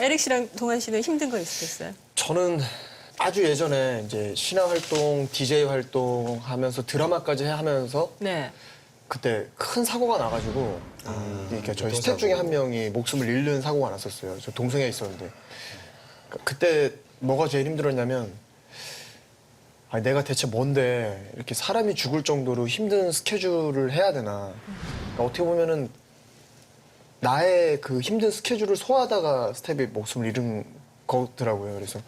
에릭 씨랑 동환 씨는 힘든 거 있으셨어요? 저는 아주 예전에 이제 신화 활동, DJ 활동 하면서 드라마까지 하면서 네. 그때 큰 사고가 나가지고 이렇게 저희 스텝 중에 한 명이 목숨을 잃는 사고가 났었어요. 저 동성애 있었는데 그- 그때 뭐가 제일 힘들었냐면 아 내가 대체 뭔데 이렇게 사람이 죽을 정도로 힘든 스케줄을 해야 되나 그러니까 어떻게 보면은 나의 그 힘든 스케줄을 소화하다가 스텝이 목숨을 잃은 거더라고요. 그래서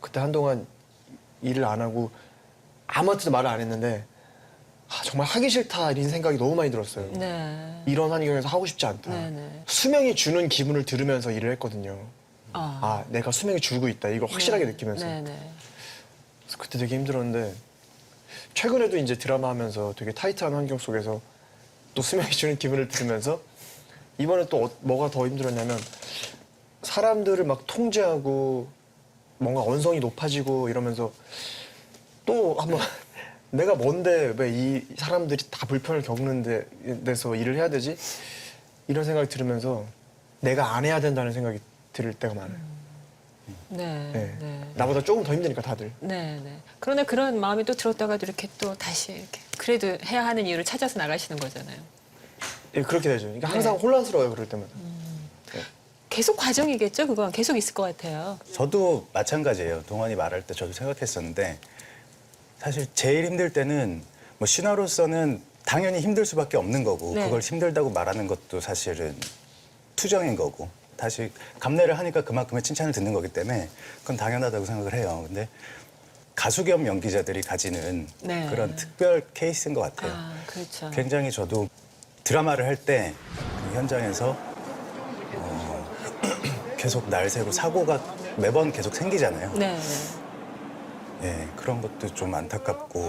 그때 한동안 일을 안 하고 아무한테도 말을 안 했는데 아, 정말 하기 싫다 이런 생각이 너무 많이 들었어요. 네. 이런 환경에서 하고 싶지 않다. 네, 네. 수명이 주는 기분을 들으면서 일을 했거든요. 아. 아, 내가 수명이 줄고 있다. 이걸 확실하게 네. 느끼면서. 네, 네. 그래서 그때 되게 힘들었는데 최근에도 이제 드라마 하면서 되게 타이트한 환경 속에서 또 수명이 주는 기분을 들으면서 이번에 또 어- 뭐가 더 힘들었냐면 사람들을 막 통제하고 뭔가 언성이 높아지고 이러면서 또 한번 내가 뭔데 왜 이 사람들이 다 불편을 겪는 데, 데서 일을 해야 되지? 이런 생각이 들으면서 내가 안 해야 된다는 생각이 들 때가 많아요. 네. 네. 네. 나보다 조금 더 힘드니까 다들. 네, 네. 그러나 그런 마음이 또 들었다가도 이렇게 또 다시 이렇게 그래도 해야 하는 이유를 찾아서 나가시는 거잖아요. 예, 그렇게 되죠. 그러니까 항상 네. 혼란스러워요, 그럴 때마다. 계속 과정이겠죠, 그건 계속 있을 것 같아요. 저도 마찬가지예요. 동환이 말할 때 저도 생각했었는데 사실 제일 힘들 때는 뭐 신화로서는 당연히 힘들 수밖에 없는 거고 네. 그걸 힘들다고 말하는 것도 사실은 투정인 거고 다시 감내를 하니까 그만큼의 칭찬을 듣는 거기 때문에 그건 당연하다고 생각을 해요. 근데 가수 겸 연기자들이 가지는 네. 그런 특별 케이스인 것 같아요. 아, 그렇죠. 굉장히 저도 드라마를 할때그 현장에서 어, 계속 날 새고 사고가 매번 계속 생기잖아요. 네, 네. 예, 그런 것도 좀 안타깝고